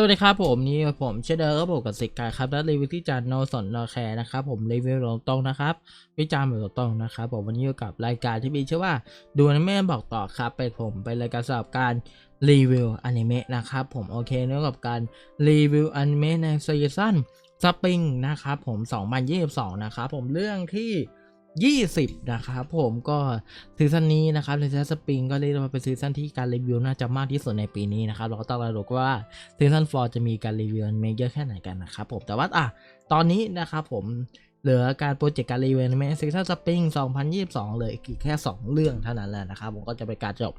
สวัสดีครับผมนี่ผมเชเดอร์ก็บอกกับสิกายครับและรีวิวที่จานโนสนนอแคร์นะครับผมรีวิวตรงๆนะครับวิจารณ์แบบตรงนะครับผมวันนี้อยู่กับรายการที่มีชื่อว่าดูอนิเมะบอกต่อครับเป็นผมเป็นรายการสำหรับการรีวิวอนิเมะนะครับผมโอเคเนื่องกับการรีวิวอนิเมะในซีซั่นสปริงนะครับผม 2022 นะครับผมเรื่องที่ 20 นะครับผมก็ซีซั่นนี้นะครับในซีซั่นสปริงก็เรียกว่าเป็นซีซั่นที่การรีวิวน่าจะมากที่สุดในปีนี้นะครับ เราก็ต้องรอดูว่าซีซั่น4จะมีการรีวิวเมเยอะแค่ไหนกันนะครับผมแต่ว่าอะตอนนี้นะครับผมเหลือการโปรเจกต์การรีวิวในซีซั่นสปริง2022 เลยอีกแค่ 2 เรื่องเท่านั้นแหละนะครับผมก็จะเป็นการจบ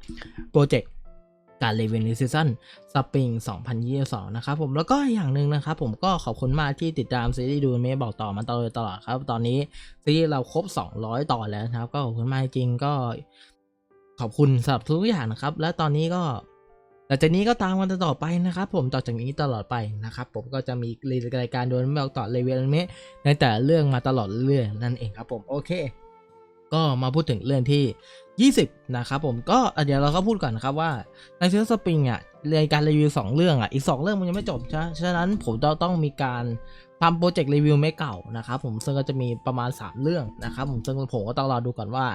โปรเจกต์ การรีวิวในซีซั่นสปริง2022 นะครับผมแล้วก็อย่างหนึ่งนะครับผมก็ขอบคุณมากที่ติดตามซีรีส์ดูเมบอกต่อมาตลอดตลอดครับ ตอนนี้ซีรีส์เราครบ 200 ตอนแล้วนะครับ ก็ขอบคุณมากจริงก็ ขอบคุณสำหรับทุกอย่างนะครับ และตอนนี้ก็หลังจากนี้ก็ตามกันต่อไปนะครับ ผมต่อจากนี้ตลอดไปนะครับ ผมก็จะมีรายการโดูเมบอกต่อรีวิวอนิเมในแต่เรื่องมาตลอดเรื่อยนั่นเองครับผมโอเค ก็มาพูดถึงเรื่องที่ 20 นะครับผมก็เดี๋ยวเราก็พูดก่อนนะครับว่าในเซอร์สปริงอะรายการรีวิว 2 เรื่องอะอีก 2 เรื่องมันยังไม่จบใช่ฉะนั้นผมต้องต้องมีการทำโปรเจกต์รีวิวไม่เก่านะครับผมซึ่งก็จะมีประมาณ 3 เรื่องนะครับผมซึ่งผมก็ต้องรอดูก่อนว่า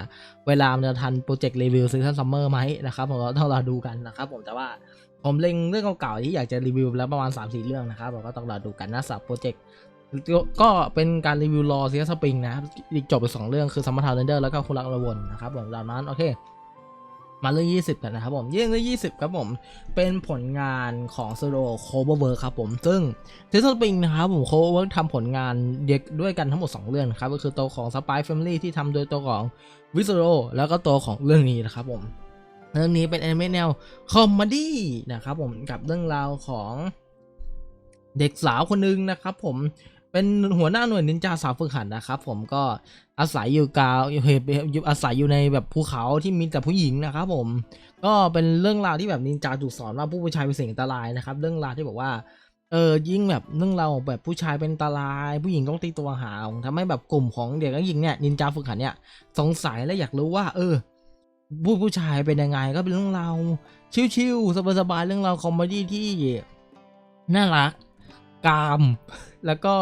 เวลามันจะทันโปรเจกต์รีวิวซีซั่นซัมเมอร์ไหมนะครับผมก็ต้องรอดูกันนะครับผมแต่ว่าผมเล็งเรื่องเก่าๆที่อยากจะรีวิวแล้วประมาณ 3-4 เรื่องนะครับผมก็ต้องรอดูกันนะสำหรับโปรเจกต์ ก็เป็นการรีวิวรอซีซั่นสปริงนะครับอีกจบไปสองเรื่องคือซัมเมอร์ทาวน์เรนเดอร์แล้วก็คุรักระวนนะครับผมตามนั้นโอเค มาเรื่อง 20 กันนะครับผมเรื่องเรื่อง20 ครับผม เป็นผลงานของโซโลโคเวอร์เวิร์ครับผม ซึ่งซีซั่นสปริงนะครับผมโคเวอร์เวิร์ทำผลงานเด็กด้วยกันทั้งหมด 2 เรื่องครับ ก็คือตัวของ Spy Family ที่ทำโดยตัวของวิสโรแล้วก็ตัวของเรื่องนี้นะครับผมเรื่องนี้เป็นแอนิเมะแนวคอมเมดี้นะครับผมกับเรื่องราวของเด็กสาวคนหนึ่งนะครับผม เป็นหัวหน้าหน่วยนินจาสาวฝึกหัดนะครับ ผมก็อาศัยอยู่กาวอยู่อยู่อาศัยอยู่ในแบบภูเขาที่มีแต่ผู้หญิงนะครับผมก็เป็นเรื่องราวที่แบบนินจาถูกสอนว่าผู้ชายเป็นสิ่งอันตรายนะครับ เรื่องราวที่บอกว่าเออยิ่งแบบเรื่องราวแบบผู้ชายเป็นอันตราย ผู้หญิงต้องตีตัวห่างทำให้แบบกลุ่มของเด็กและหญิงเนี่ยนินจาฝึกหัดเนี่ยสงสัยและอยากรู้ว่า เออผู้ผู้ชายเป็นยังไงก็เป็นเรื่องราวชิวๆสบายๆเรื่องราวคอมเมดี้ที่น่ารัก กาม แล้วก็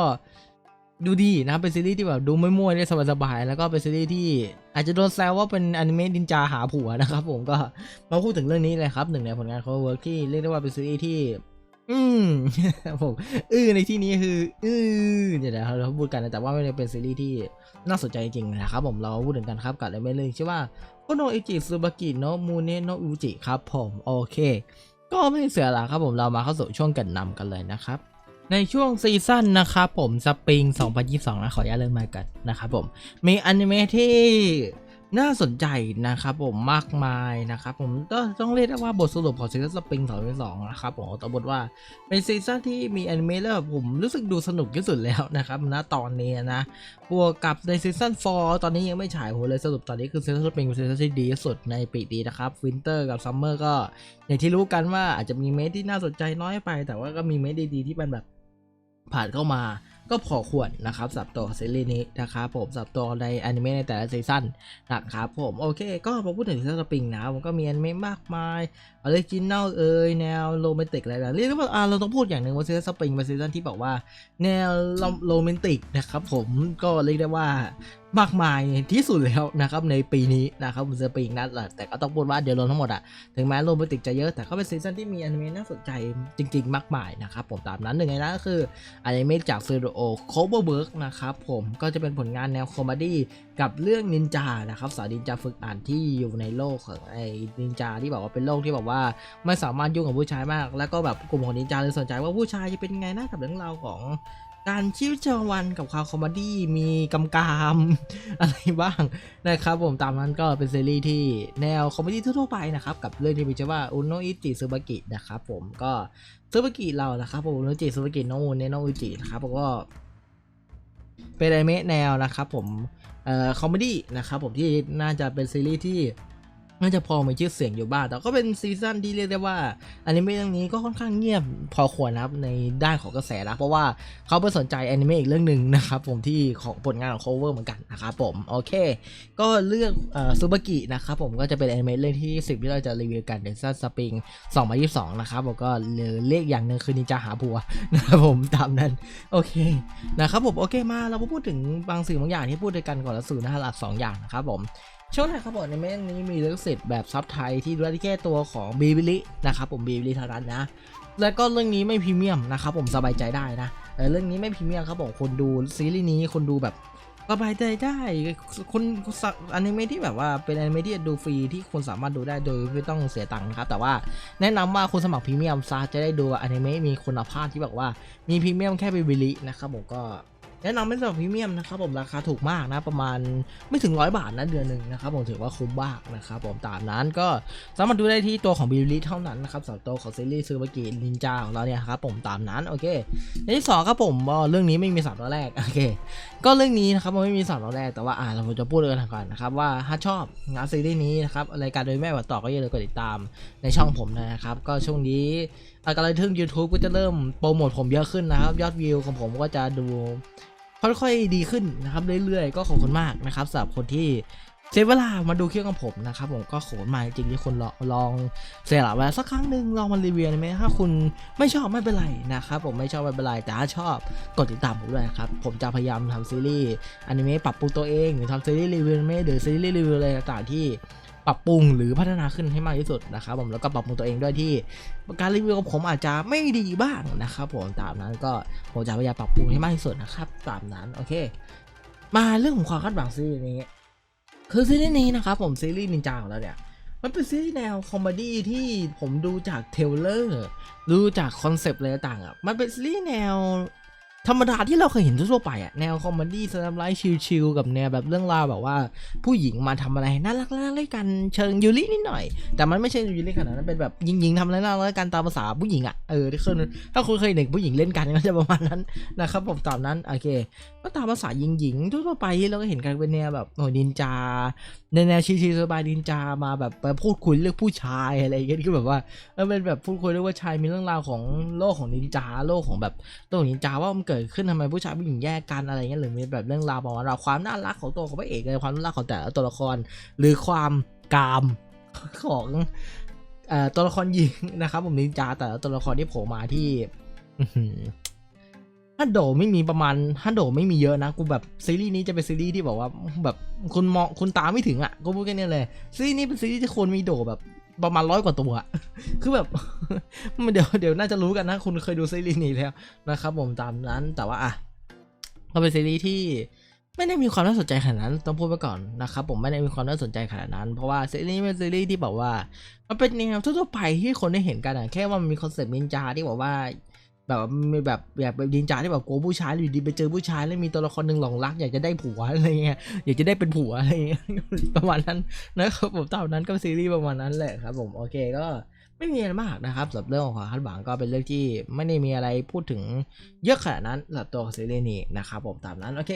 ดูดีนะเป็นซีรีส์ที่แบบดูไม่มั่วได้สบายๆแล้วก็เป็นซีรีส์ที่อาจจะโดนแซวว่าเป็นอนิเมะดินจาหาผัวนะครับผมก็มาพูดถึงเรื่องนี้เลยครับหนึ่งในผลงานของเวิร์กที่เรียกได้ว่าเป็นซีรีส์ที่ อืมผมอื้อในที่นี้คืออื้อเดี๋ยวเราพูดกันนะแต่ว่าไม่ได้เป็นซีรีส์ที่น่าสนใจจริงนะครับผมเราพูดถึงกันครับกับอนิเมะเรื่องชื่อว่าโคโนอิจิซูบากิโนะมูเนะโนอุจิครับผมโอเค ก็ไม่เสียหละครับผมเรามาเข้าสู่ช่วงกันนำกันเลยนะครับ ในช่วงซีซั่นนะครับผมสปริง 2022 นะ ขออนุญาตเริ่มมากันนะครับผม มีอนิเมะที่น่าสนใจนะครับผมมากมายนะครับผมก็ต้องเรียกได้ว่าบทสรุปของซีซั่นสปริง2022นะครับผมต้องบอกว่าเป็นซีซั่นที่มีอนิเมะแล้วผมรู้สึกดูสนุกที่สุดแล้วนะครับณตอนนี้นะบวกกับในซีซั่น4ตอนนี้ยังไม่ฉายผมเลยสรุปตอนนี้คือซีซั่นสปริงเป็นซีซั่นที่ดีที่สุดในปีนี้นะครับวินเตอร์กับซัมเมอร์ก็อย่างที่รู้กันว่าอาจจะมีเมทที่น่าสนใจน้อยไป แต่ว่าก็มีเมทดีๆที่มันแบบ ผ่านเข้ามาก็พอควรนะครับสับตัวซีรีส์นี้นะครับผมสับตัวในอนิเมะในแต่ละซีซั่นนะครับผมโอเค ก็พอพูดถึงซีซั่นสปริงนะผมก็มีอนิเมะมากมายออริจินอลเอ่ยแนวโรแมนติกอะไรแบบเรียกได้ว่าอ่าเราต้องพูดอย่างหนึ่งว่าซีซั่นสปริงเป็นซีซั่นที่บอกว่า แนวโรแมนติกนะครับผมก็เรียกได้ว่า มากมายที่สุดแล้วนะครับในปีนี้นะครับสปริงนั่นแหละแต่ก็ต้องพูดว่าเดี๋ยวรวมทั้งหมดอะถึงแม้โรแมนติกจะเยอะแต่ก็เป็นซีซั่นที่มีอนิเมะน่าสนใจจริง ๆ มากมายนะครับผมตามนั้นหนึ่งในนั้นก็คืออนิเมะจากสตูดิโอโคเบอร์เบิร์กนะครับผมก็จะเป็นผลงานแนวคอมดี้กับเรื่องนินจานะครับสาวนินจาฝึกอ่านที่อยู่ในโลกของไอ้นินจาที่บอกว่าเป็นโลกที่แบบว่าไม่สามารถยุ่งกับผู้ชายมาก แล้วก็แบบกลุ่มของนินจาเลยสนใจว่าผู้ชายจะเป็นไงนะกับเรื่องราวของ การชีวิตประจำวันกับความคอมดี้มีกำกามอะไรบ้างนะครับผมตามนั้นก็เป็นซีรีส์ที่แนวคอมดี้ทั่วๆไปนะครับกับเรื่องที่มีชื่อว่าอุโนอิจิซึบากินะครับผมก็ซึบากิเรานะครับผมอุโนอิจิซึบากิโนอุเนโนอุจินะครับผมก็เป็นอนิเมะแนวนะครับผมเอ่อคอมดี้นะครับผมที่น่าจะเป็นซีรีส์ที่ น่าจะพอมีชื่อเสียงอยู่บ้าง แต่ก็เป็นซีซั่นที่เรียกได้ว่าอนิเมะเรื่องนี้ก็ค่อนข้างเงียบพอควรนะครับในด้านของกระแสนะเพราะว่าเขาไปสนใจอนิเมะอีกเรื่องหนึ่งนะครับผมที่ของผลงานของ cover เหมือนกันนะครับผมโอเค ก็เรื่องซูบากินะครับผมก็จะเป็นอนิเมะเรื่องที่ 10 ที่เราจะรีวิวกันในซันสปริง2022 นะครับผมก็หรือเรียกอย่างหนึ่งคือนินจาหาผัวนะครับผมตามนั้นโอเคนะครับผมโอเคมาเราพูดถึงบางสิ่งบางอย่างที่พูดด้วยกันก่อนละสื่อนะหลักสองอย่างนะครับผม ช่วงแรกครับผมในเมนนี้มีเรื่องสิทธิ์แบบซับไทยที่ดูได้แค่ตัวของบีบิลินะครับผมบีบิลิเท่านั้นนะ แล้วก็เรื่องนี้ไม่พรีเมียมนะครับผมสบายใจได้นะเรื่องนี้ไม่พรีเมียมครับผมคนดูซีรีส์นี้คนดูแบบสบายใจได้คนอนิเมะที่แบบว่าเป็นอนิเมะที่ดูฟรีที่คุณสามารถดูได้โดยไม่ต้องเสียตังค์นะครับ แต่ว่าแนะนำว่าคุณสมัครพรีเมียมซะจะได้ดูอนิเมะมีคุณภาพที่แบบว่ามีพรีเมียมแค่บีบิลินะครับผมก็ แนะนำเป็นสำหรับพรีเมียมนะครับผมราคาถูกมากนะประมาณไม่ถึงร้อยบาทนะเดือนหนึ่งนะครับผมถือว่าคุ้มมากนะครับผมตามนั้นก็สามารถดูได้ที่ตัวของบิลลี่เท่านั้นนะครับสำหรับตัวของซีรีส์ซูเปอร์กีนินจาของเราเนี่ยครับผมตามนั้นโอเคในที่สองครับผมเรื่องนี้ไม่มีสามตอนแรกโอเค ก็เรื่องนี้นะครับมันไม่มีสามตอนแรกแต่ว่าอ่าเราจะพูดกันก่อนนะครับว่าถ้าชอบงานซีรีส์นี้นะครับรายการโดยแม่วัดต่อก็อย่าลืมกดติดตามในช่องผมนะครับก็ช่วงนี้อาการทึ่ง YouTube ก็จะเริ่มโปรโมทผมเยอะขึ้นนะครับ ยอดวิวของผมก็จะดู ค่อยๆดีขึ้นนะครับเรื่อยๆ ก็ขอบคุณมากนะครับสำหรับคนที่เสียเวลามาดูเครื่องของผมนะครับผมก็ขอมาจริงๆที่คุณลองลองเสียหละเวลาสักครั้งหนึ่งลองมารีวิวไหมถ้าคุณไม่ชอบไม่เป็นไรนะครับผมไม่ชอบไม่เป็นไรแต่ถ้าชอบกดติดตามผมด้วยนะครับผมจะพยายามทำซีรีส์อนิเมะปรับปรุงตัวเองหรือทำซีรีส์รีวิวอนิเมะหรือซีรีส์รีวิวอะไรต่างๆที่ ปรับปรุงหรือพัฒนาขึ้นให้มากที่สุดนะครับผมแล้วก็ปรับปรุงตัวเองด้วยที่การรีวิวของผมอาจจะไม่ดีบ้างนะครับผมตามนั้นก็ผมจะพยายามปรับปรุงให้มากที่สุดนะครับตามนั้นโอเค มาเรื่องของความคาดหวังซีรีส์นี้คือซีรีส์นี้นะครับผมซีรีส์นินจาของเราเนี่ยมันเป็นซีรีส์แนวคอมเมดี้ที่ผมดูจากเทเลอร์ดูจากคอนเซปต์อะไรต่างอะมันเป็นซีรีส์แนว ธรรมดาที่เราเคยเห็นทั่วไปอะแนวคอมเมดี้สแลมไลท์ชิลๆกับแนวแบบเรื่องราวแบบว่า ผู้หญิงมาทำอะไรน่ารักๆเล่นกันเชิงยูรินิดหน่อย แต่มันไม่ใช่ยูริขนาดนั้นเป็นแบบยิงๆทำอะไรน่ารักกันตามภาษาผู้หญิงอะเออที่คือถ้าคุณเคยเด็กผู้หญิงเล่นกันก็จะประมาณนั้นนะครับผมตามนั้นโอเค ก็ตามภาษายิงๆทั่วไปที่เราก็เห็นกันเป็นแนวแบบโอ้ยนินจา ในแนวชิลๆสบายนินจามาแบบไปพูดคุยเรื่องผู้ชายอะไรอย่างเงี้ยคือแบบว่าเออเป็นแบบพูดคุยเรื่องว่าชายมีเรื่องราวของโลกของนินจาโลกของแบบตัวนินจาว่ามันเกิดขึ้นทำไมผู้ชายผู้หญิงแยกกันอะไรเงี้ยหรือมีแบบเรื่องราวประมาณเราความน่ารักของตัวของพระเอกเลยความน่ารักของแต่ละตัวละคร หรือความกามของเอ่อตัวละครหญิงนะครับผมนินจาแต่ละตัวละครที่โผล่มาที่ ฮันโดไม่มีประมาณฮันโดไม่มีเยอะนะ กูแบบซีรีส์นี้จะเป็นซีรีส์ที่บอกว่าแบบคุณมองคุณตามไม่ถึงอะก็พูดแค่นี้เลย ซีรีส์นี้เป็นซีรีส์ที่คนมีโดแบบประมาณร้อยกว่าตัว คือแบบเดี๋ยวเดี๋ยวน่าจะรู้กันนะ คุณเคยดูซีรีส์นี้แล้วนะครับผมตามนั้น แต่ว่าอะก็เป็นซีรีส์ที่ไม่ได้มีความน่าสนใจขนาดนั้นต้องพูดไปก่อนนะครับผมไม่ได้มีความน่าสนใจขนาดนั้น เพราะว่าซีรีส์เป็นซีรีส์ที่แบบว่า มันเป็นแนวทั่วไปที่คนได้เห็นกันอะแค่ว่ามันมีคอนเซปต์นินจาที่บอกว่า แบบมีแบบแบบแบบนินจาที่แบบกลัวผู้ชายอยู่ดีไปเจอผู้ชายแล้วมีตัวละครหนึ่งหลงรัก อยากจะได้ผัวอะไรเงี้ยอยากจะได้เป็นผัวอะไรเงี้ยประมาณนั้นนะครับผมตามนั้นก็ซีรีส์ประมาณนั้นแหละครับผมโอเคก็ไม่มีอะไรมากนะครับสำหรับเรื่องของความคาดหวังก็เป็นเรื่องที่ไม่ได้มีอะไรพูดถึงเยอะขนาดนั้นสำหรับตัวซีรีส์นี้นะครับผมตามนั้นโอเค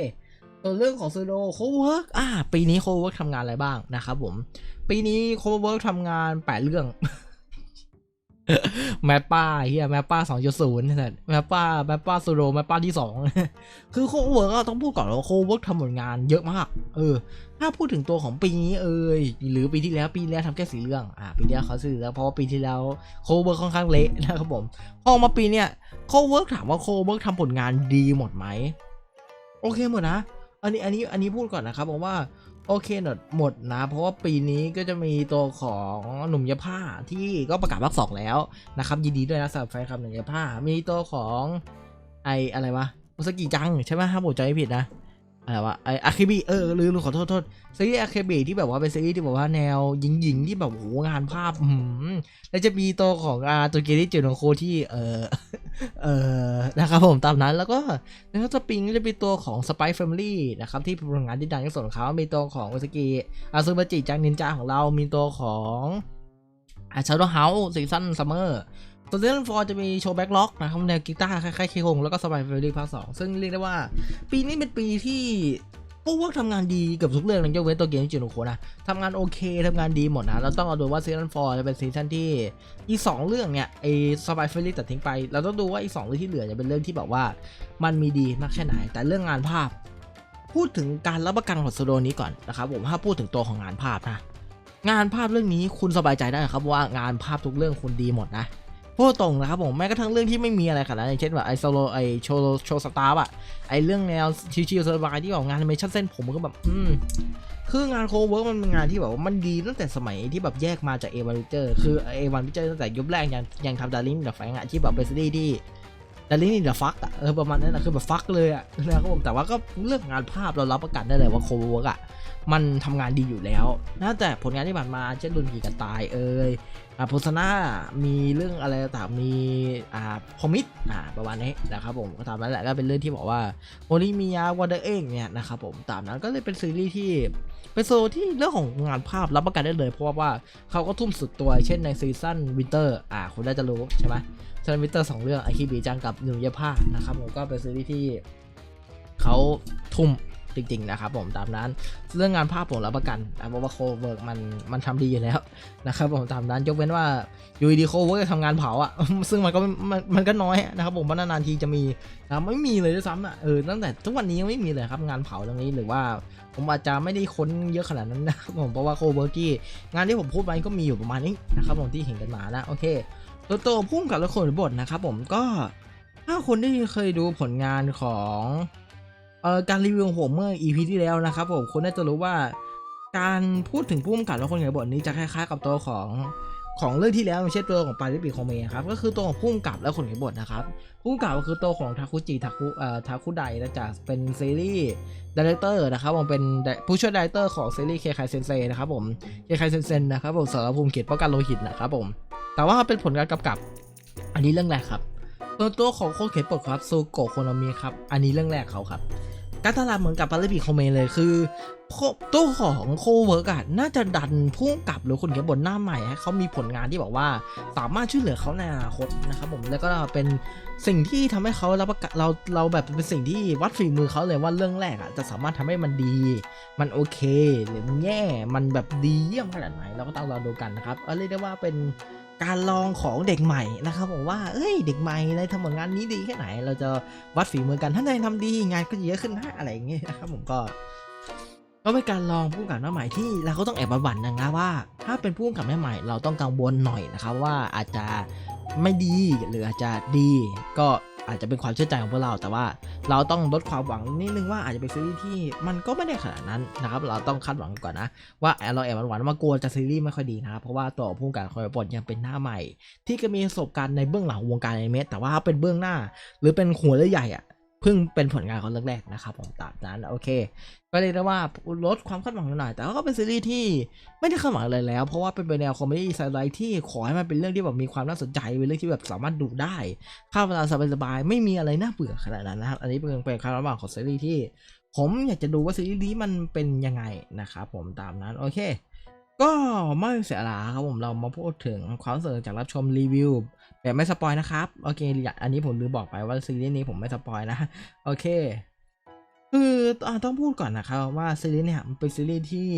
ตัวเรื่องของซูโดโคเวิร์กอ่าปีนี้โคเวิร์กทำงานอะไรบ้างนะครับผมปีนี้โคเวิร์กทำงานแปดเรื่อง แมปป้าเฮียแมปป้าสองจุดศูนย์นี่แหละแมปป้าแมปป้าซูโดแมปป้าที่สองคือโคเวิร์กต้องพูดก่อนว่าโคเวิร์กทำผลงานเยอะมาก เออ ถ้าพูดถึงตัวของปีนี้เอยหรือปีที่แล้วปีแล้วทำแค่สี่เรื่องอ่าปีที่แล้วเขาสี่เรื่องเพราะว่าปีที่แล้วโคเวิร์กค่อนข้างเละนะครับผมพอมาปีเนี้ยโคเวิร์กถามว่าโคเวิร์กทำผลงานดีหมดไหมโอเคหมดนะอันนี้อันนี้อันนี้พูดก่อนนะครับผมว่า โอเคหมดหมดนะ เพราะว่าปีนี้ก็จะมีตัวของหนุ่มยาผ้าที่ก็ประกาศรักสองแล้วนะครับยินดีด้วยนะสำหรับแฟนคลับหนุ่มยาผ้ามีตัวของไออะไรวะมุสกิจังใช่ไหมถ้าผมจำไม่ผิดนะ อะไรวะไออาเคบีเออลืมลืมขอโทษโทษซีรีส์อาเคบีที่แบบว่าเป็นซีรีส์ที่แบบว่าแนวหญิงๆที่แบบโหงานภาพอืมแล้วจะมีตัวของอาตัวเกที่เจอของโคที่เออเออนะครับผมตามนั้นแล้วก็ในทัสปริงก็จะมีตัวของสไปซ์แฟมิลี่นะครับที่ผลงานที่ดังที่สุดของเขา มีตัวของอุสกิอาซูบาจิจังนินจาของเรา มีตัวของอาชาโดเฮาส์ซีซั่นซัมเมอร์ ตัวเล่นฟอร์จะมีโชว์แบ็กล็อกนะครับแนวกีตาร์คล้ายๆเคคงแล้วก็สบายเฟรลี่ภาคสองซึ่งเรียกได้ว่า ปีนี้เป็นปีที่พวกพวกทำงานดีเกับทุกเรื่องเลยยกเว้นตัวเกมจิโนโคนะทำงานโอเคทำงานดีหมดนะเราต้องเอาดูว่าซีซั่น4จะเป็นซีซั่นที่อีกสองเรื่องเนี่ยไอ้สบายเฟรลี่ตัดทิ้งไป เราต้องดูว่าอีกสองเรื่องที่เหลือจะเป็นเรื่องที่แบบว่ามันมีดีมากแค่ไหน แต่เรื่องงานภาพ พูดถึงการรับประกันของโซโดนี้ก่อนนะครับผมถ้าพูดถึงตัวของงานภาพนะงานภาพเรื่องนี้คุณสบายใจได้ครับว่างานภาพทุกเรื่องคุณดีหมดนะ พูดตรงนะครับผมแม้กระทั่งเรื่องที่ไม่มีอะไรขนาดนั้นเช่นแบบไอโซโลไอโชโลโชสตาร์อะไอเรื่องแนวชิวๆสบายที่ออกงานแอนิเมชั่นเส้นผมก็แบบอืมคืองานโคเวิร์กมันเป็นงานที่แบบว่ามันดีตั้งแต่สมัยที่แบบแยกมาจากเอวานวิเจอร์คือเอวานวิเจอร์ตั้งแต่ยุคแรกยังยังทำดารินกับแฟงอะที่แบบเป็นซีรีส์ที่ดารินี่เดอะฟักอะเออประมาณนั้นนะคือแบบฟักเลยอะนะครับผมแต่ว่าก็เรื่องงานภาพเรารับประกันได้เลยว่าโคเวิร์กอะมันทำงานดีอยู่แล้วนะแต่ผลงานที่ผ่านมาเช่นดุนกีกันตายเอ่ย อ่าโพสนามีเรื่องอะไรต่างมีอ่าพอมิดอ่าประมาณนี้นะครับผมก็ตามนั้นแหละก็เป็นเรื่องที่บอกว่าโอลิมิยาวาเดเองเนี่ยนะครับผมตามนั้นก็เลยเป็นซีรีส์ที่เป็นโซที่เรื่องของงานภาพรับประกันได้เลยเพราะว่าเขาก็ทุ่มสุดตัวเช่นในซีซั่นวินเตอร์อ่าคุณน่าจะรู้ใช่ไหมเซนวินเตอร์สองเรื่องไอคิบีจังกับหนุ่มเยาผ้านะครับผมก็เป็นซีรีส์ที่เขาทุ่ม จริงๆนะครับผมตามนั้นเรื่องงานภาพผมรับประกันนะเพราะว่าโคเวิร์กมันมันทำดีอยู่แล้วนะครับผมตามนั้นยกเว้นว่าอยู่ดีโคเวิร์กจะทำงานเผาอะซึ่งมันก็มันมันก็น้อยนะครับผมว่าะนานๆทีจะมีนะไม่มีเลยด้วยซ้ำอะเออตั้งแต่ทุกวันนี้ยังไม่มีเลยครับงานเผาตรงนี้หรือว่า ผมอาจจะไม่ได้ค้นเยอะขนาดนั้นนะครับผมเพราะว่าโคเวิร์กที่งานที่ผมพูดไปก็มีอยู่ประมาณนี้นะครับผมที่เห็นกันมานะโอเคตัวโตพุ่มกับละครบทนะครับผมก็ถ้าคนที่เคยดูผลงานของ เอ่อการรีวิวของผมเมื่อ EP ที่แล้วนะครับผมคนน่าจะรู้ว่า การพูดถึงพุ่มกับละครบทนี้จะคล้ายๆกับตัวของของเรื่องที่แล้วอย่างเช่นตัวของปาริปิโคเมะครับก็คือตัวของพุ่มกับและคนเขียนบทนะครับพุ่มกับก็คือตัวของทาคุจิทาคุเอ่อทาคุไดนะจากเป็นซีรีส์ดีเรคเตอร์นะครับผมเป็นผู้ช่วยดีเรคเตอร์ของซีรีส์เคคายเซนเซนะครับผมเคคายเซนเซนนะครับผมสารภูมิเขตป้องกันโลหิตนะครับผมแต่ว่าเป็นผลงานกำกับ อันนี้เรื่องแรกครับตัวตัวของโคเขียนบทครับซูโกะโคโนมิครับอันนี้เรื่องแรกเขาครับ การตลาดเหมือนกับปาริบิโคเมเลยคือตัวของโคเวิร์กอะน่าจะดันพุ่งกลับหรือคนเขียนบทหน้าใหม่ให้เขามีผลงานที่บอกว่าสามารถช่วยเหลือเขาในอนาคตนะครับผมแล้วก็เป็นสิ่งที่ทำให้เขารับประกันเราเราแบบเป็นสิ่งที่วัดฝีมือเขาเลยว่าเรื่องแรกอะจะสามารถทำให้มันดี มันโอเค หรือมันแย่มันแบบดีเยี่ยมขนาดไหนเราก็ต้องรอดูกันนะครับเอาเรียกได้ว่าเป็น การลองของเด็กใหม่นะครับผมว่าเอ้ยเด็กใหม่ในทำผลงานนี้ดีแค่ไหน เราจะวัดฝีมือกันถ้านายทำดีงานก็เยอะขึ้นนะอะไรอย่างเงี้ยนะครับผมก็ก็เป็นการลองผู้กำกับหน้าใหม่ที่เราก็ต้องแอบบันนะว่า ถ้าเป็นผู้กำกับหน้าใหม่เราต้องกังวลหน่อยนะครับว่าอาจจะไม่ดีหรืออาจจะดีก็ อาจจะเป็นความเชื่อใจของพวกเรา แต่ว่าเราต้องลดความหวังนิดนึงว่าอาจจะเป็นซีรีส์ที่มันก็ไม่ได้ขนาดนั้นนะครับ เราต้องคาดหวังก่อนนะว่าเราแอบหวังว่ากลัวจะซีรีส์ไม่ค่อยดีนะครับ เพราะว่าตัวผู้กำกับคอยบทยังเป็นหน้าใหม่ ที่ก็มีประสบการณ์ในเบื้องหลังวงการอนิเมะแต่ว่าเป็นเบื้องหน้า หรือเป็นหัวเรือใหญ่อะ พิ่งเป็นผลงานของเรื่องแรกนะครับผมตามนั้นโอเค ก็เรียกได้ว่าลดความคาดหวังหน่อย แต่ก็เป็นซีรีส์ที่ไม่ได้คาดหวังอะไรแล้ว เพราะว่าเป็นแนวคอมเมดี้ไซไลท์ที่ขอให้มันเป็นเรื่องที่แบบมีความน่าสนใจเป็นเรื่องที่แบบสามารถดูได้ข้าวเวลาสบายๆไม่มีอะไรน่าเบื่อขนาดนั้นนะครับอันนี้เป็นเป็นคาดหวังของซีรีส์ที่ ผมอยากจะดูว่าซีรีส์นี้มันเป็นยังไงนะครับผมตามนั้นโอเคก็ไม่เสียเวลาครับผมเรามาพูดถึงความรู้สึกจากรับชมรีวิว แบบไม่สปอยนะครับโอเคอันนี้ผมลืมบอกไปว่าซีรีส์นี้ผมไม่สปอยนะโอเค คือต้องพูดก่อนนะครับว่าซีรีส์เนี่ยมันเป็นซีรีส์ที่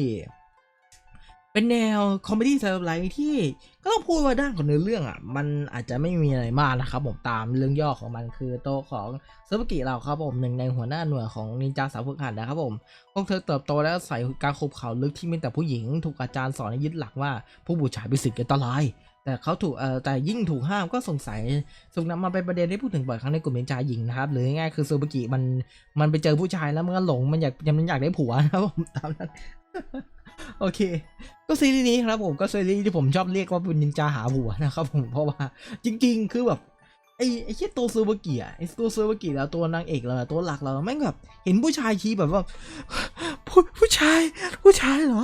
เป็นแนวคอมเมดี้ไซไลท์ที่ก็ต้องพูดว่าด้านของเนื้อเรื่องอะ มันอาจจะไม่มีอะไรมากนะครับผมตามเรื่องย่อของมันคือโตของเซอร์บกิเราครับผมหนึ่งในหัวหน้าหน่วยของนินจาสาวฝึกหัดนะครับผม พวกเธอเติบโตแล้วใส่การคุบเขาลึกที่มีแต่ผู้หญิง ถูกอาจารย์สอนให้ยึดหลักว่าผู้บูชายเป็นสิ่งอันตราย แต่เขาถูกเอ่อแต่ยิ่งถูกห้ามก็สงสัยสุกนำมาเป็นประเด็นที่พูดถึงบ่อยครั้งในกลุ่มเมนจาหญิงนะครับ หรือง่ายๆคือซูบกิมันมันไปเจอผู้ชายแล้วมันก็หลงมันอยากมันอยากได้ผัวนะครับผมตามนั้นโอเค ก็ซีรีส์นี้ครับผมก็ซีรีส์ที่ผมชอบเรียกว่าเป็นนินจาหาผัวนะครับผมเพราะว่าจริง ๆ คือแบบ ไอ้ไอ้แค่ตัวซูเบกิอะไอ้ตัวซูเบกิแล้วตัวนางเอกเราตัวหลักเราแม่งแบบเห็นผู้ชายชี้แบบว่าผู้ผู้ชาย ผู้ชายเหรอ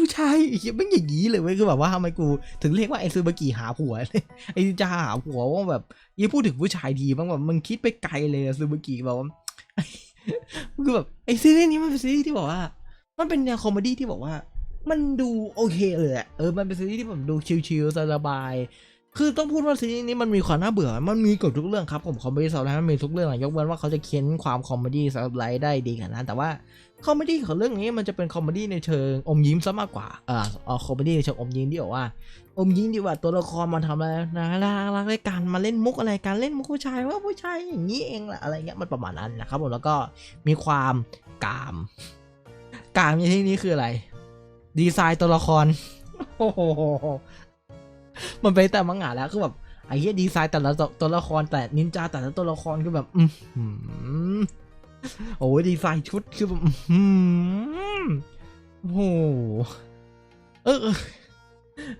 ผู้ชายไอ้เหี้ยไม่งอย่างนี้เลยเว้ยคือแบบว่าทำไมกูถึงเรียกว่าไอ้ซูเบกิหาผัวไอ้จาหาผัวว่าแบบยี่พูดถึงผู้ชายทีบ้างแบบมันคิดไปไกลเลยอะซูบกิแบบว่าคือแบบไอ้ซีรีส์นี้มันเป็นซีรีส์ที่บอกว่า มันเป็นแนวคอมเมดี้ที่บอกว่า มันดูโอเคเลยอะเออมันเป็นซีรีส์ที่ผมดูชิลๆสบาย คือต้องพูดว่าซีรีส์นี้มันมีความน่าเบื่อ มันมีเกับทุกเรื่องครับผมคอมเมดี้สำหรับมันมีทุกเรื่องยกเว้นว่าเขาจะเค้นความคอมเมดี้สับไลฟ์ได้ดีขนาดนั้นแต่ว่าคอมเมดี้ของเรื่องนี้มันจะเป็นคอมเมดี้ในเชิงอมยิ้มซะมากกว่าอ่าเอาคอมเมดี้ในเชิงอมยิ้มดีกว่าว่าอมยิ้มดีกว่าตัวละครมาทำอะไรนะรักรักด้วยกันมาเล่นมุกอะไรการเล่นมุกผู้ชายว่าผู้ชายอย่างนี้เองแหละอะไรเงี้ยมันประมาณนั้นนะครับผมแล้วก็มีความกามกามในที่นี้คืออะไร ดีไซน์ตัวละครโอ้โห มันเป็นแต่มังงะแล้วคือแบบไอ้เหี้ยดีไซน์แต่ละตัวละครแต่นินจาแต่ละตัวละครคือแบบอือหือโอ้ยดีไซน์ชุดคือแบบอื้อหือโอ้โหเออ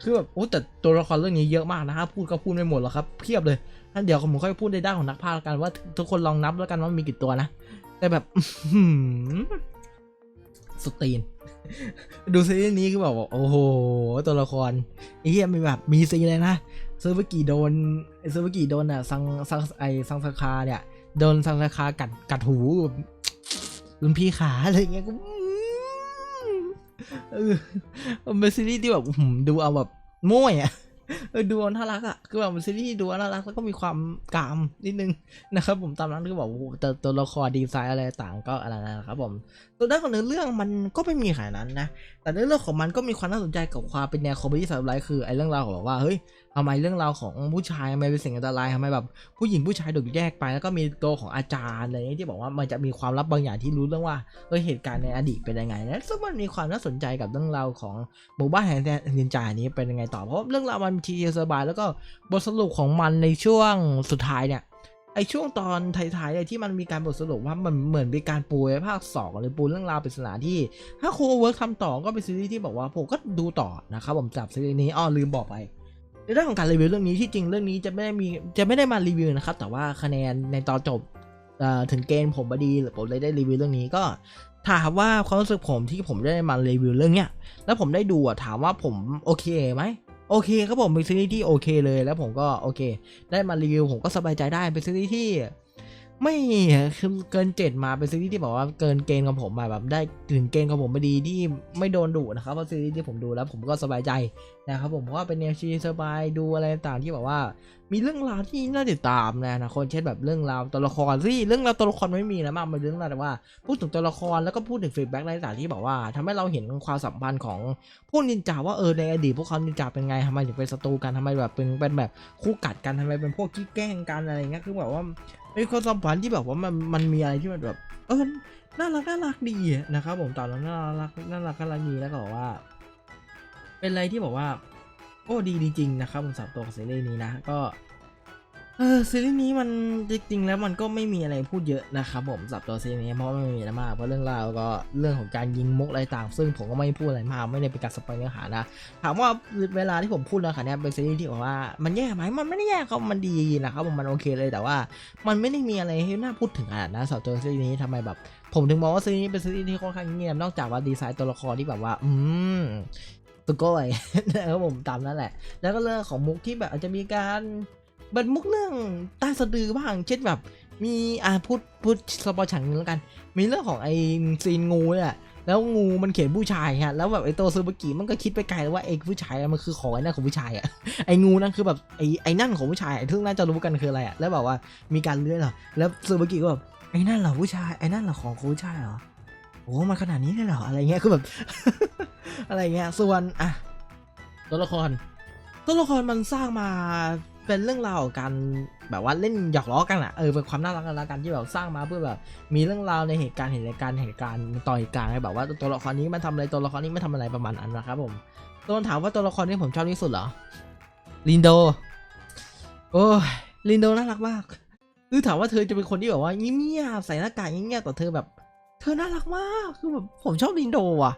คือแบบโอ้แต่ตัวละครเรื่องนี้เยอะมากนะครับพูดก็พูดไม่หมดหรอกครับเพียบเลยงั้นเดี๋ยวผมค่อยพูดในด้านของนักพากย์ล้วกันว่าทุกคนลองนับแล้วกันว่ามีกี่ตัวนะ แต่แบบอื้อหือสุดตีน ดูซีรีส์นี้คือแบบว่าโอ้โห ตัวละครไอ้เหี้ยมีแบบมีซีเลยนะเซอร์กีโดนเซอร์กีโดนอะซังซังไอ้ซังสคาเนี่ยโดนซังสคากัดกัดหูรุ่นพี่ขาอะไรเงี้ยกูเออมันเป็นซีรีส์ที่แบบดูเอาแบบม่วยอะ เออดูน่ารักอะคือแบบมันซีรีส์ดูน่ารักแล้วก็มีความกามนิดนึงนะครับผมตามนั้นคือบอกโอ้โหแต่ตัวละครดีไซน์อะไรต่างก็อะไรนะครับผมตัวด้านของเนื้อเรื่องมันก็ไม่มีขนาดนั้นนะ แต่ในเรื่องของมันก็มีความน่าสนใจกับความเป็นแนวคอมเมดี้สับไลฟ์คือไอ้เรื่องราวของแบบว่าเฮ้ยทำไมเรื่องราวของผู้ชายทำไมเป็นสิ่งอันตรายทำไมแบบผู้หญิงผู้ชายถูกแยกไปแล้วก็มีตัวของอาจารย์อะไรเงี้ยที่บอกว่ามันจะมีความลับบางอย่างที่รู้เรื่องว่าเออเหตุการณ์ในอดีตเป็นยังไงนะซึ่งมันมีความน่าสนใจกับเรื่องราวของหมู่บ้านแห่งนินจานี้เป็นยังไงต่อเพราะเรื่องราวมันทีสบายแล้วก็บทสรุปของมันในช่วงสุดท้ายเนี่ยไอช่วงตอนท้ายๆเนี่ยที่มันมีการบทสรุปว่ามันเหมือนมีการปูไว้ภาค2หรือปูเรื่องราวปริศนาที่ ถ้าครูเวิร์กทำต่อก็เป็นซีรีส์ที่บอกว่าผมก็ดูต่อนะครับผมจับซีรีส์นี้อ้อลืมบอกไปในเรื่องของการรีวิวเรื่องนี้ที่จริงเรื่องนี้จะไม่ได้มีจะไม่ได้มารีวิวนะครับแต่ว่าคะแนนในตอนจบถึงเกณฑ์ผมบดีหรือผมเลยได้รีวิวเรื่องนี้ก็ถามว่าความรู้สึกผมที่ผมได้มารีวิวเรื่องเนี้ยแล้วผมได้ดูอะถามว่าผมโอเคไหม โอเคครับผมเป็นซีรีส์ที่โอเคเลยแล้วผมก็โอเค ได้มารีวิวผมก็สบายใจได้เป็นซีรีส์ที่ ไม่คือเกินเจ็ดมาเป็นซีรีส์ที่บอกว่าเกินเกณฑ์ของผมมาแบบได้ถึงเกณฑ์ของผมไม่ดีที่ไม่โดนดุนะครับเพราะซีรีส์ที่ผมดูแล้วผมก็สบายใจนะครับผมเพราะว่าเป็นแนวชีสบายดูอะไรต่างที่แบบว่า มีเรื่องราวที่น่าติดตามนะนะคนเช่นแบบเรื่องราวตัวละครที่เรื่องราวตัวละครไม่มีนะมากมันเรื่องราวแต่ว่า พูดถึงตัวละครแล้วก็พูดถึงฟีดแบ็กอะไรต่างที่บอกว่าทำให้เราเห็นความสัมพันธ์ของพวกนินจาว่าเออในอดีตพวกเขานินจาเป็นไงทำไมถึงเป็นศัตรูกันทำไมแบบเป็นเป็นแบบคู่กัดกันทำไมเป็นพวกที่แกล้งกันอะไรเงี้ยคือแบบว่า เป็นความสัมพันธ์ที่แบบว่ามันมันมีอะไรที่มันแบบเออน่ารักน่ารักดีนะครับผมตอนนั้นน่ารักน่ารักน่ารักดีแล้วก็บอกว่า เป็นอะไรที่บอกว่า โอ้ดีจริงๆนะครับผมสำหรับตัวของซีรีส์นี้นะ ก็ เออซีรีส์นี้มันจริงๆแล้วมันก็ไม่มีอะไรพูดเยอะนะครับผมสำหรับตัวซีรีส์นี้เพราะไม่มีอะไรมากเพราะเรื่องราวก็เรื่องของการยิงมุกอะไรต่าง ซึ่งผมก็ไม่พูดอะไรมากไม่ได้เป็นการสปอยเนื้อหานะถามว่าเวลาที่ผมพูดนะคะเนี่ยเป็นซีรีส์ที่บอกว่ามันแย่ไหมมันไม่ได้แย่ครับมันดีนะครับผมมันโอเคเลยแต่ว่า มันไม่ได้มีอะไรที่น่าพูดถึงขนาดนั้นสำหรับตัวซีรีส์นี้ทำไมแบบ ผมถึงมองว่าซีรีส์นี้เป็นซีรีส์ที่ค่อนข้างเงียบนอกจากว่าดีไซน์ตัวละครที่แบบว่า อืมตุโก้ยนะครับผมตามนั้นแหละ แล้วก็เรื่องของมุกที่แบบอาจจะมีการ เป็นมุกเรื่องใต้สะดือบ้างเช่นแบบ มีอ่าพูดพูดสปอยฉันงแล้วกัน มีเรื่องของไอ้ซีนงูเนี่ยแล้วงูมันเขียนผู้ชายฮะแล้วแบบไอ้โตซูบกิมันก็คิดไปไกลแล้วว่าไอ้ผู้ชายมันคือของไอ้นั่นของผู้ชายอะไอ้งูนั่นคือแบบไอ้ไอ้นั่นของผู้ชายไอ้ทึ่งน่าจะรู้กันคืออะไรอะแล้วแบบว่ามีการเลื่อนเหรอแล้วซูบกิก็แบบไอ้นั่นเหรอผู้ชายไอ้นั่นเหรอของผู้ชายเหรอโอ้มันขนาดนี้เลยเหรออะไรเงี้ยคือแบบ อะไรเงี้ยส่วนอะตัวละครตัวละครมันสร้างมา เป็นเรื่องราวของการแบบว่าเล่นหยอกล้อกันอะเออเป็นความน่ารักกันละกันที่แบบสร้างมาเพื่อแบบมีเรื่องราวในเหตุการณ์เหตุการณ์เหตุการณ์ต่อเหตุการแบบว่าตัวละครนี้มันทำอะไรตัวละครนี้ไมันทำอะไรประมาณนั้นนะครับผมตัวถามว่าตัวละครที่ผมชอบที่สุดเหรอลินโดโอ้ยลินโดน่ารักมากคือถามว่าเธอจะเป็นคนที่แบบว่าเงียบใส่หน้ากากเงียบแต่เธอแบบ เธอน่ารักมากคือแบบผมชอบลินโดอะ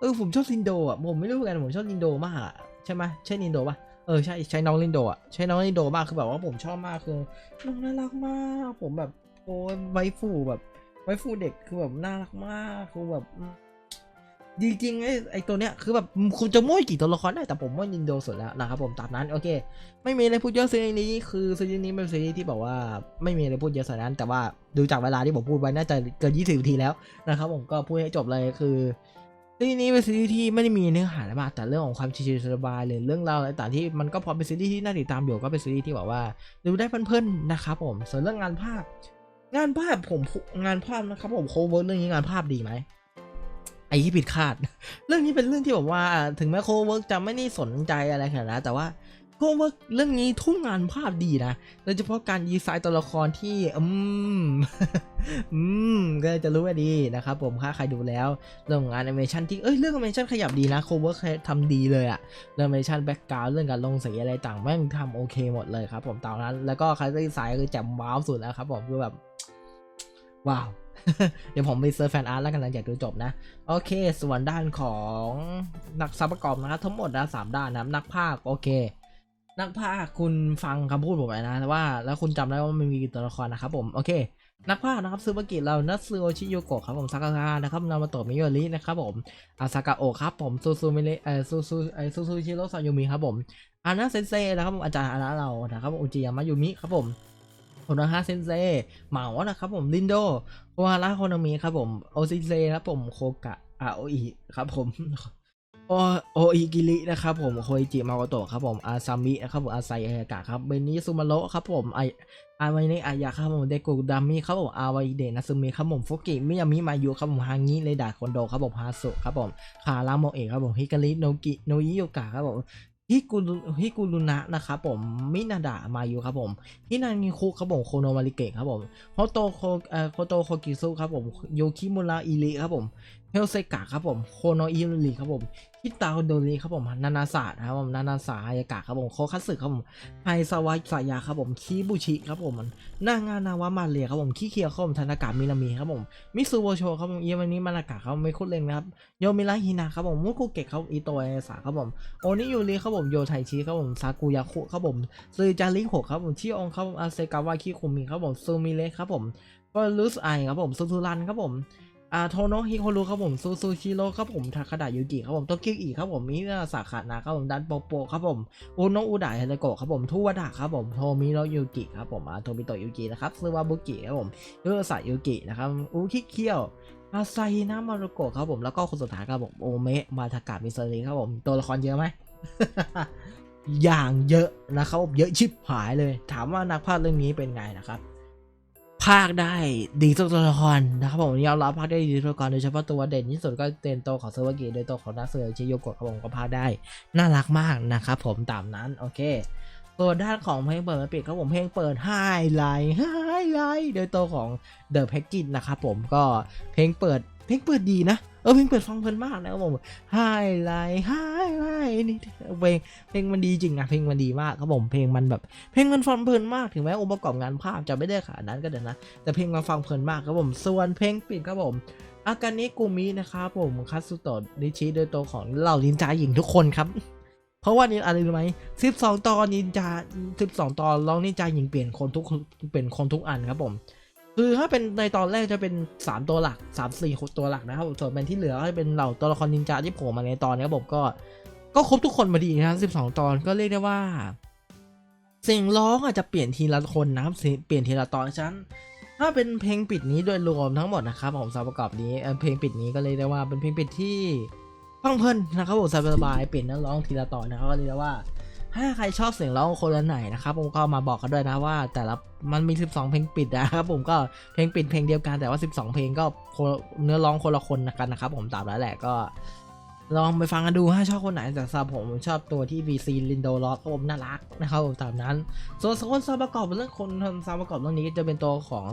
เออผมชอบลินโดอะผมไม่รู้เหมือนกันผมชอบลินโดมากอะใช่ไหมใช่ลินโดปะ ออใช่ใช่น้องลินโดอะใช่น้องลินโดมากคือแบบว่าผมชอบมากคือน้องน่ารักมากผมแบบโอ้ยไวฟูแบบไวฟูเด็กคือแบบน่ารักมากคือแบบจริงๆไอ้ไอ้ตัวเนี้ยคือแบบคุณจะมั่วกี่ตัวละครได้แต่ผมว่าลินโดสุดแล้วนะครับผมตามนั้นโอเค ไม่มีอะไรพูดเยอะซีรีส์นี้คือซีรีส์นี้เป็นซีรีส์ที่บอกว่าไม่มีอะไรพูดเยอะสนนั้น แต่ว่าดูจากเวลาที่ผมพูดไว้น่าจะเกิน20นาทีแล้วนะครับผมก็พูดให้จบเลยคือ ซีรีส์นี้เป็นซีรีส์ที่ไม่ได้มีเนื้อหาอะไรมากแต่เรื่องของความชิลๆสบายหรือเรื่องราวอะไรต่างที่มันก็พอเป็นซีรีส์ที่น่าติดตามอยู่ก็เป็นซีรีส์ที่แบบว่าดูได้เพลินๆนะครับผมส่วนเรื่องงานภาพ งานภาพผมงานภาพนะครับผมโคเวอร์เรื่องนี้งานภาพดีไหมไอ้ที่ผิดคาด เรื่องนี้เป็นเรื่องที่แบบว่าถึงแม้โคเวิร์กจะไม่ได้สนใจอะไรขนาดนั้นแต่ว่า โคเวิร์กเรื่องนี้ทุ่งงานภาพดีนะโดยเฉพาะการดีไซน์ตัวละครที่อืมอืมก็จะรู้ว่าดีนะครับผมถ้าใครดูแล้วเรื่องงานแอนิเมชันที่เอ้ยเรื่องแอนิเมชันขยับดีนะโคเวิร์กทำดีเลยอะเรื่องแอนิเมชันแบ็กกราวด์เรื่องการลงสีอะไรต่างแม่งทำโอเคหมดเลยครับผมตามนั้น แล้วก็คาแรคเตอร์ดีไซน์คือแจ่มว้าวสุดแล้วครับผมคือแบบว้าวเดี๋ยวผมไปเซิร์ชแฟนอาร์ตแล้วกันหลังจากดูจบนะ โอเค ส่วนด้านของนักซับประกอบนะครับทั้งหมดนะสามด้านนะนักภาคโอเค นักภาคคุณฟังคำพูดผมไปนะแต่ว่า แล้วคุณจำได้ว่ามันมีกี่ตัวละครนะครับผมโอเค นักภาคนะครับซูบากิเรานัตสึโอชิโยโกะครับผมซากาะนะครับนามาโตะมิโยรินะครับผมอาซากาโอะครับผมซูซูมิเรเออซูซูเอซูซูชิโร่ซายูมิครับผมอานาเซนเซนะครับผมอาจารย์อานาเรานะครับอุจิยามะยูมิครับผมโอนาฮะเซนเซเหมานะครับผมลินโดโอฮาระโคนามิครับผมโอซิเซครับผมโคกะอาโออิครับผม โอโออิกิรินะครับผมโคอิจิมาโกโตะครับผมอาซามินะครับผมอาไซอายากะครับเบนิซุมาโระครับผมไออาไวเนะอายะครับผมเดกุดามิครับผมอาไวเดะนาซึมิครับผมฟุกิมิยามิมายุครับผมฮางิเรดาคอนโดครับผมฮาสุครับผมคาราโมเอะครับผมฮิการิโนกิโนยิโยกะครับผมฮิกุรุฮิกุรุนะนะครับผมมินาดะมายุครับผมฮินางิคุครับผมโคโนมาริเกะครับผมโฮโตโคเอ่อโคโตโคกิซุครับผมโยคิมุระอิริครับผมเฮลเซกะครับผมโคโนอิริครับผม ฮิตาโดริครับผมนานาศาสตร์ครับผมนานาศาสตร์ฮายากะครับผมโคคัตสึครับผมไฮซาวะสายาครับผมคิบุชิครับผมนางานาวะมาเรียครับผมคิเคียวครับผมธนากะมินามิครับผมมิซูโวโชครับผมเยามานิมานากะครับผมไม่คุเลงนะครับโยมิระฮินาครับผมมุกุเกะครับอิโตะเอสาครับผมโอนิยูริครับผมโยไทชิครับผมซากุยะคุครับผมซึจาริโหครับผมชิองครับผมอาเซกาวะคิคุมิครับผมซูมิเระครับผมก็ลุสไอครับผมซูซูรันครับผม อาโทโนะฮิโครุครับผมซูซูชิโร่ครับผมทาคาดะยูกิครับผมโตเกียวอีครับผมมินาสาขานะครับผมดันโปโปครับผมอุโนะอุดะเฮเลโกะครับผมทุวดะครับผมโทมิโนะยูกิครับผมอาโทมิโตะยูกินะครับซึวาบุกิครับผมยูสะยูกินะครับอุคิเคียวอาไซนะมารุโกะครับผมแล้วก็คนสุดท้ายครับผมโอเมะมาทากะมิซาริครับผมตัวละครเยอะไหมอย่างเยอะนะครับเยอะชิบหายเลย ถามว่านักพากย์เรื่องนี้เป็นไงนะครับ ภาคได้ดีตัวละครนะครับผมยอมรับภาคได้ดีตัวละครโดยเฉพาะตัวเด่นที่สุดก็เต็นตัวของเซอร์เวเกิโดยตัวของนักเสือชิโยโกะครับผมก็ภาคได้ น่ารักมากนะครับผมตามนั้นโอเคตัวด้านของเพลงเปิดมาปิดครับผมเพลงเปิดไฮไลท์ไฮไลท์โดยตัวของเดอะแพ็กกินนะครับผมก็เพลงเปิดเพลงเปิดดีนะ เออเพลงเปิดฟังเพลินมากนะครับผมไฮไลท์ไฮไลท์นี่เพลงเพลงมันดีจริงนะเพลงมันดีมากครับผมเพลงมันแบบเพลงมันฟังเพลินมากถึงแม้องค์ประกอบงานภาพจะไม่ได้ขนาดนั้นก็เถอะนะแต่เพลงมันฟังเพลินมากครับผมส่วนเพลงปิดครับผมอากานิกุมินะครับผมคัตสุโตะนิชิโดยตัวของเหล่านินจาหญิงทุกคนครับเพราะว่านี่อะไรรู้ไหม12ตอนนินจา12ตอนร้องนินจาหญิงเปลี่ยนคนทุกเปลี่ยนคนทุกอันครับผม คือถ้าเป็นในตอนแรกจะเป็น 3 ตัวหลัก 3 4ตัวหลักนะครับส่วนเป็นที่เหลือก็จะเป็นเหล่าตัวละครนินจาที่โผล่มาในตอนนี้ครับผมก็ก็ครบทุกคนมาดีนะครับ 12 ตอนก็เรียกได้ว่า เสียงร้องอาจจะเปลี่ยนทีละคนนะครับเปลี่ยนทีละตอนชั้นถ้าเป็นเพลงปิดนี้โดยรวมทั้งหมดนะครับผมสาวประกอบนี้เพลงปิดนี้ก็เลยกได้ว่าเป็นเพลงปิดที่ฟังเพลินนะครับผมสบายๆเปลี่ยนนื้อร้องทีละตอนนะครับก็เลยกได้ว่า ถ้าใครชอบเสียงร้องคนละไหนนะครับผมก็มาบอกกันด้วยนะว่า แต่ละมันมี 12 เพลงปิดนะครับผมก็เพลงปิดเพลงเดียวกันแต่ว่า 12 เพลงก็คนเนื้อร้องคนละคนกันนะครับผมตามแล้วแหละก็ ลองไปฟังกันดูถ้าชอบคนไหนแต่สำหรับผมชอบตัวที่ VC ลินโดล็อกผมน่ารักนะครับตามนั้น ส่วนคนซาวประกอบเรื่องคนทำซาวประกอบเรื่องนี้จะเป็นตัวของ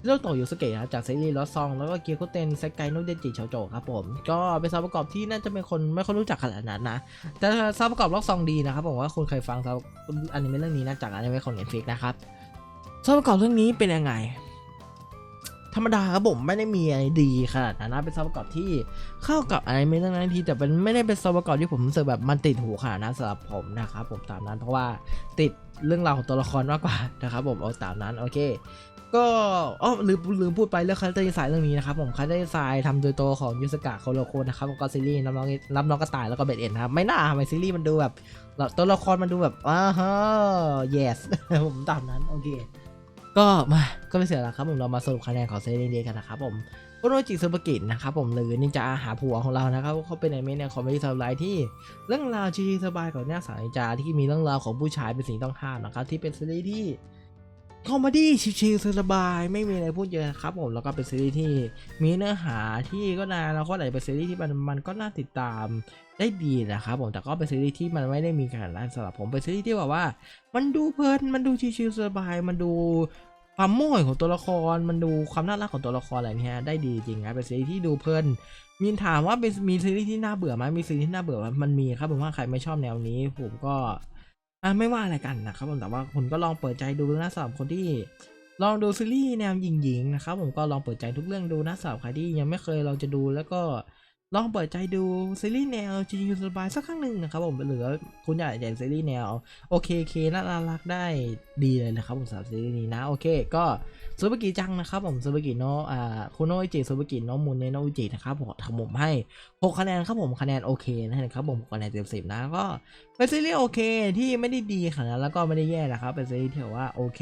ฮิโรโตะยูสเกะจากซีรีส์ลอซองแล้วก็เกียร์โคเตนเซกไกโนเดจิเฉาโจครับผม ก็เป็นซาวประกอบที่น่าจะเป็นคนไม่ค่อยรู้จักขนาดนั้นนะ แต่ซาวประกอบล็อกซองดีนะครับผมว่าคุณเคยฟังซาวอนิเมะเรื่องนี้นะจากอนิเมะของ Netflix นะครับซาวประกอบเรื่องนี้เป็นยังไง ธรรมดาครับผมไม่ได้มีอะไรดีขนาดนั้นนะเป็นซาวประกอบที่เข้ากับอนิเมะเรื่องนั้นทีแต่เป็นไม่ได้เป็นซาวประกอบที่ผมรู้สึกแบบมันติดหูขนาดนั้นสำหรับผมนะครับผมตามนั้นเพราะว่าติดเรื่องราวของตัวละครมากกว่านะครับผมเอาตามนั้นโอเคก็อ๋อลืมลืมพูดไปเรื่องคาแรคเตอร์ดีไซน์เรื่องนี้นะครับผมคาแรคเตอร์ดีไซน์ทำโดยตัวของยูสกะโคโรโคนะครับก็ซีรีส์น้ำน้องน้ำน้องกระต่ายแล้วก็เบดเอ็นครับไม่น่าทำไมซีรีส์มันดูแบบตัวละครมันดูแบบอ้าฮะ yes ผมตามนั้นโอเค ก็มาก็ไม่เสียแล้วครับผมเรามาสรุปคะแนนของเซรีนี้กันนะครับผมโคโนจิสุปกินะครับผมหรือนินจาหาผัวของเรานะครับเขาเป็นไอเมนเนี่ยคอมเมดี้สไลด์ที่เรื่องราวชีวิตสบายของหน้าสาวนินจาที่มีเรื่องราวของผู้ชายเป็นสิ่งต้องห้ามนะครับที่เป็นซีรีส์ที่ คอมเมดี้ชิลๆสบายไม่มีอะไรพูดเยอะครับผมแล้วก็เป็นซีรีส์ที่มีเนื้อหาที่ก็นานแล้วก็อาจจะเป็นซีรีส์ที่มันมันก็น่าติดตามได้ดีนะครับผมแต่ก็เป็นซีรีส์ที่มันไม่ได้มีขนาดนั้นสำหรับผมเป็นซีรีส์ที่แบบว่า มันดูเพลินมันดูชิลๆสบายมันดูความโม่ยของตัวละครมันดูความน่ารักของตัวละครอะไรเนี่ยได้ดีจริงครับเป็นซีรีส์ที่ดูเพลินมีถามว่าเป็นมีซีรีส์ที่น่าเบื่อไหมมีซีรีส์ที่น่าเบื่อไหมมันมีครับผมว่าใครไม่ชอบแนวนี้ผมก็ อะไม่ว่าอะไรกันนะครับผมแต่ว่าคุณก็ลองเปิดใจดูนะสำหรับคนที่ลองดูซีรีส์แนวหญิงๆนะครับผมก็ลองเปิดใจทุกเรื่องดูนะสำหรับใครที่ยังไม่เคยลองจะดูแล้วก็ ลองเปิดใจดูซีรีส์แนวชิลๆสบายสักครั้งหนึ่งนะครับผมเหรือคุณอยากจะเห็นซีรีส์แนวโอเคเคน่ารักได้ดีเลยนะครับผมสำหรับซีรีส์นี้นะโอเคก็ซูเปอร์กิจังนะครับผมซูเปอร์กิโนอ่าคุโนอิจิซูเปอร์กิโนมูนเนโนอิจินะครับผมทำผมให้6คะแนนครับผมคะแนนโอเคนะครับผมคะแนนเต็มสิบนะก็เป็นซีรีส์โอเคที่ไม่ได้ดีขนาดแล้วก็ไม่ได้แย่นะครับเป็นซีรีส์ที่ว่าโอเค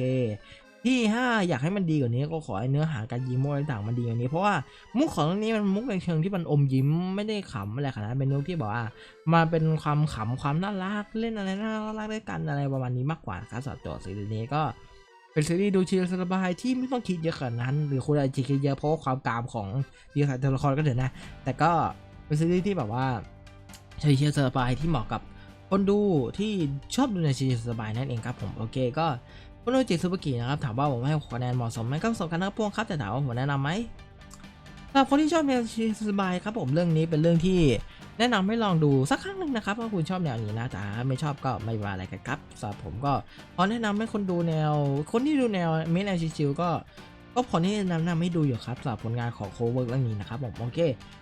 ที่ถ้าอยากให้มันดีกว่านี้ก็ขอให้เนื้อหาการยิงมุกอะไรต่างมันดีกว่านี้ เพราะว่ามุกของเรื่องนี้มันมุกในเชิงที่มันอมยิ้มไม่ได้ขำอะไรขนาดนั้นเป็นมุกที่แบบว่ามาเป็นความขำความน่ารักเล่นอะไรน่ารักด้วยกันอะไรประมาณนี้มากกว่าครับสำหรับตัวซีรีส์นี้ก็เป็นซีรีส์ดูชิลสบายที่ไม่ต้องคิดเยอะขนาดนั้น หรือคุณอาจจะคิดเยอะเพราะความกามของดีไซน์ตัวละครก็เถอะนะ แต่ก็เป็นซีรีส์ที่แบบว่าชิลสบายที่เหมาะกับคนดูที่ชอบดูในชิลสบายนั่นเองครับผมโอเคก็ คุณโนจิซูเปกินะครับถามว่าผมให้คะแนนเหมาะสมไหมก็สมกันทั้งพวงครับแต่ถามว่าผมแนะนำไหมสำหรับคนที่ชอบแนวสบายครับผมเรื่องนี้เป็นเรื่องที่แนะนำให้ลองดูสักครั้งหนึ่งนะครับถ้าคุณชอบแนวนี้นะแต่ไม่ชอบก็ไม่ว่าอะไรกันครับสำหรับผมก็ขอแนะนำให้คนดูแนว คนที่ดูแนวเมนแนวชิวๆก็ ก็ขอแนะนำให้ดูอยู่ครับสำหรับผลงานของโคเวิร์กเรื่องนี้นะครับผมโอเค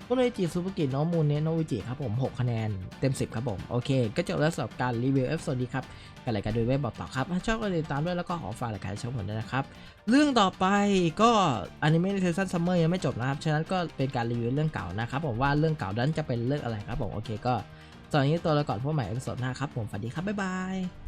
คุโนจิซูเปอร์กิโนมูนเนโนวิจิครับผม 6 คะแนนเต็ม 10 ครับผม โอเค ก็จบแล้วสำหรับการรีวิวเอฟโซดนี้ครับกันรายการโดยเว็บบอกต่อครับ ถ้าชอบก็ติดตามด้วยแล้วก็ขอฝากรายการช่องผมด้วยนะครับ เรื่องต่อไปก็อนิเมะในซีซั่นซัมเมอร์ยังไม่จบนะครับ ฉะนั้นก็เป็นการรีวิวเรื่องเก่านะครับผมว่าเรื่องเก่านั้นจะเป็นเรื่องอะไรครับผมโอเคก็ตอนนี้ตัวเราก่อนพวกใหม่เอพิโซดหน้าครับผมสวัสดีครับบ๊ายบาย